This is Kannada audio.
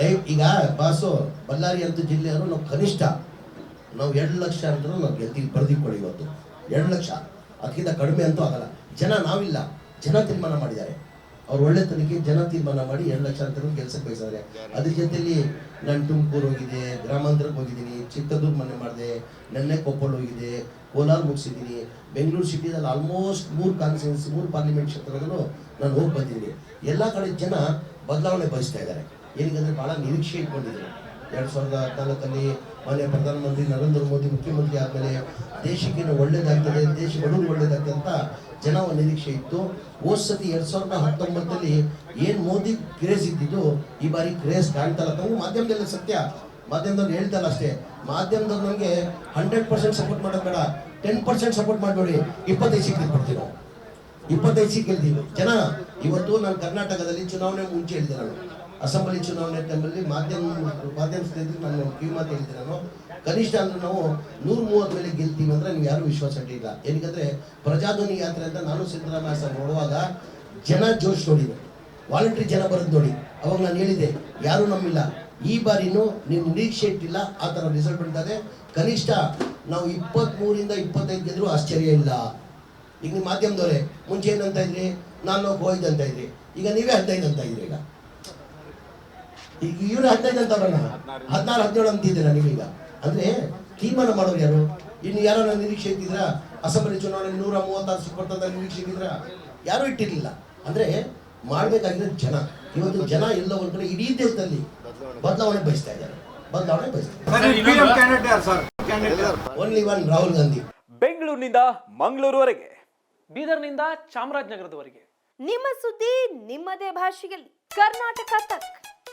ದಯ ಈಗ ಬಾಸು, ಬಳ್ಳಾರಿ ಅಂತ ಜಿಲ್ಲೆಯವರು ನಾವು ಕನಿಷ್ಠ ನಾವು ಎರಡು ಲಕ್ಷ ಅಂದ್ರೂ ನಾವು ಗೆದ್ದಿ ಬರೆದಿಕೊಳ್ಳಿ ಇವತ್ತು. ಎರಡು ಲಕ್ಷ. ಅದಕ್ಕಿಂತ ಕಡಿಮೆ ಅಂತೂ ಆಗಲ್ಲ. ಜನ ನಾವಿಲ್ಲ. ಜನ ತೀರ್ಮಾನ ಮಾಡಿದ್ದಾರೆ. ಅವ್ರು ತನಿಖೆ ಜನ ತೀರ್ಮಾನ ಮಾಡಿ ಎರಡು ಲಕ್ಷ ಅಂತ ಕೆಲಸಕ್ಕೆ ಬಯಸಿದ್ದಾರೆ. ಅದ್ರ ಜೊತೆಲಿ ನಾನು ತುಮಕೂರು ಹೋಗಿದೆ ಗ್ರಾಮಾಂತರಕ್ಕೆ ಹೋಗಿದ್ದೀನಿ, ಚಿತ್ರದುರ್ಗ ಮನೆ ಮಾಡಿದೆ, ನೆನ್ನೆ ಕೊಪ್ಪಳ ಹೋಗಿದೆ ಕೋಲಾರ ಮುಗಿಸಿದ್ದೀನಿ. ಬೆಂಗಳೂರು ಸಿಟಿದಲ್ಲಿ ಆಲ್ಮೋಸ್ಟ್ ಮೂರು ಕಾನ್ಸ್ಟಿಟ್ಯೂನ್ಸಿ ಮೂರು ಪಾರ್ಲಿಮೆಂಟ್ ಕ್ಷೇತ್ರದಲ್ಲೂ ನಾನು ಹೋಗಿ ಬಂದಿದ್ದೀನಿ. ಎಲ್ಲ ಕಡೆ ಜನ ಬದಲಾವಣೆ ಬಯಸ್ತಾ ಇದ್ದಾರೆ. ಏನಕ್ಕಂದ್ರೆ ಭಾಳ ನಿರೀಕ್ಷೆ ಇಟ್ಕೊಂಡಿದ್ರು. ಎರಡು ಸಾವಿರದ ಹದಿನಾಲ್ಕಲ್ಲಿ ಮಾನ್ಯ ಪ್ರಧಾನಮಂತ್ರಿ ನರೇಂದ್ರ ಮೋದಿ ಮುಖ್ಯಮಂತ್ರಿ ಆದಮೇಲೆ ದೇಶಕ್ಕೇನು ಒಳ್ಳೇದಾಗ್ತದೆ, ದೇಶ ಬಡವರು ಒಳ್ಳೇದಾಗ್ತದೆ ಅಂತ ಜನ ಒಂದು ನಿರೀಕ್ಷೆ ಇತ್ತು. ಹೋದ್ ಸತಿ ಎರಡು ಸಾವಿರದ ಹತ್ತೊಂಬತ್ತಲ್ಲಿ ಏನು ಮೋದಿ ಕ್ರೇಜ್ ಇದ್ದಿದ್ದು, ಈ ಬಾರಿ ಕ್ರೇಜ್ ಕಾಣ್ತಲ್ಲ. ತಾವು ಮಾಧ್ಯಮದಲ್ಲಿ ಸತ್ಯ. ಮಾಧ್ಯಮದವ್ರು ಹೇಳ್ತಲ್ಲ ಅಷ್ಟೇ, ಮಾಧ್ಯಮದವ್ರು ನಮಗೆ ಹಂಡ್ರೆಡ್ ಪರ್ಸೆಂಟ್ ಸಪೋರ್ಟ್ ಮಾಡೋದು ಬೇಡ. ಟೆನ್ ಪರ್ಸೆಂಟ್ ಸಪೋರ್ಟ್ ಮಾಡಬೇಡಿ. ಇಪ್ಪತ್ತೈದು ಸೀಟ್ ಕೊಡ್ತೀವಿ ನಾವು. ಇಪ್ಪತ್ತೈದು ಸೀಟ್ ಗೆಲ್ತೀವಿ. ಜನ, ಇವತ್ತು ನಾನು ಕರ್ನಾಟಕದಲ್ಲಿ ಚುನಾವಣೆ ಮುಂಚೆ ಹೇಳಿದೆ ನಾನು. ಅಸೆಂಬ್ಲಿ ಚುನಾವಣೆ ಟೈಮಲ್ಲಿ ಮಾಧ್ಯಮ ಮಾಧ್ಯಮ ಸ್ನೇಹಿತರಿಗೆ ನಾನು ಕಿವಿ ಮಾತು ಹೇಳಿದ್ದೆ ನಾನು. ಕನಿಷ್ಠ ಅಂದ್ರೆ ನಾವು ನೂರು ಮೂವತ್ತು ಮೇಲೆ ಗೆಲ್ತೀವಿ ಅಂದರೆ ನೀವು ಯಾರೂ ವಿಶ್ವಾಸ ಇಟ್ಟಿಲ್ಲ. ಏನಕ್ಕಂದರೆ ಪ್ರಜಾಧ್ವನಿ ಯಾತ್ರೆ ಅಂತ ನಾನು ಸಿದ್ದರಾಮಯ್ಯ ಸರ್ ನೋಡುವಾಗ ಜನ ಜೋಶ್ ನೋಡಿದೆ ವಾಲಂಟ್ರಿ ಜನ ಬರೋದು ನೋಡಿ. ಅವಾಗ ನಾನು ಹೇಳಿದೆ ಯಾರೂ ನಮ್ಮಿಲ್ಲ ಈ ಬಾರಿನೂ ನೀವು ನಿರೀಕ್ಷೆ ಇಟ್ಟಿಲ್ಲ, ಆ ಥರ ರಿಸಲ್ಟ್ ಬಂದಿದೆ. ಕನಿಷ್ಠ ನಾವು ಇಪ್ಪತ್ತ್ಮೂರಿಂದ ಇಪ್ಪತ್ತೈದು ಗೆದ್ದರೂ ಆಶ್ಚರ್ಯ ಇಲ್ಲ. ಈಗ ನಿಮ್ಮ ಮಾಧ್ಯಮದವರೇ, ಮುಂಚೆ ಏನಂತ ಇದ್ರಿ? ನಾನು ಹೋಯ್ದು ಅಂತ ಇದ್ರಿ. ಈಗ ನೀವೇ ಹದಿನೈದು ಅಂತ ಇದ್ರಿ ಈಗ. ಈಗ ಇವ್ರು ಹದಿನೈದು ಅಂತವ್ರಣ್ಣ ಹದಿನಾರು ಹದಿನೇಳು ಅಂತಿದ್ದೀರಾ ನೀವೀಗ? ಅಂದ್ರೆ ತೀರ್ಮಾನ ಮಾಡೋರು ಯಾರು? ಇನ್ನು ಯಾರೋ ನನ್ನ ನಿರೀಕ್ಷೆ ಇಟ್ಟಿದ್ರಾ ಅಸೆಂಬ್ಲಿ ಚುನಾವಣೆ ನೂರ ಮೂವತ್ತಾರು ಸೀಟ್ ಬರ್ತದ ನಿರೀಕ್ಷೆ ಇಟ್ಟಿದ್ರಾ ಯಾರು ಇಟ್ಟಿರ್ಲಿಲ್ಲ. ಅಂದ್ರೆ ಮಾಡ್ಬೇಕಾಗಿದ್ರೆ ಜನ. ಇವತ್ತು ಜನ ಎಲ್ಲ ಒಂದ್ ಕಡೆ ಇಡೀ ದೇಶದಲ್ಲಿ ಬದಲಾವಣೆ ಬಯಸ್ತಾ ಇದ್ದಾರೆ. ಬದಲಾವಣೆ ಓನ್ಲಿ ಒನ್ ರಾಹುಲ್ ಗಾಂಧಿ ಬೆಂಗಳೂರಿನಿಂದ ಮಂಗಳೂರುವರೆಗೆ. ಬೀದರ್ನಿಂದ ಚಾಮರಾಜನಗರದವರೆಗೆ. ನಿಮ್ಮ ಸುದ್ದಿ ನಿಮ್ಮದೇ ಭಾಷೆಯಲ್ಲಿ. ಕರ್ನಾಟಕ ತಕ್.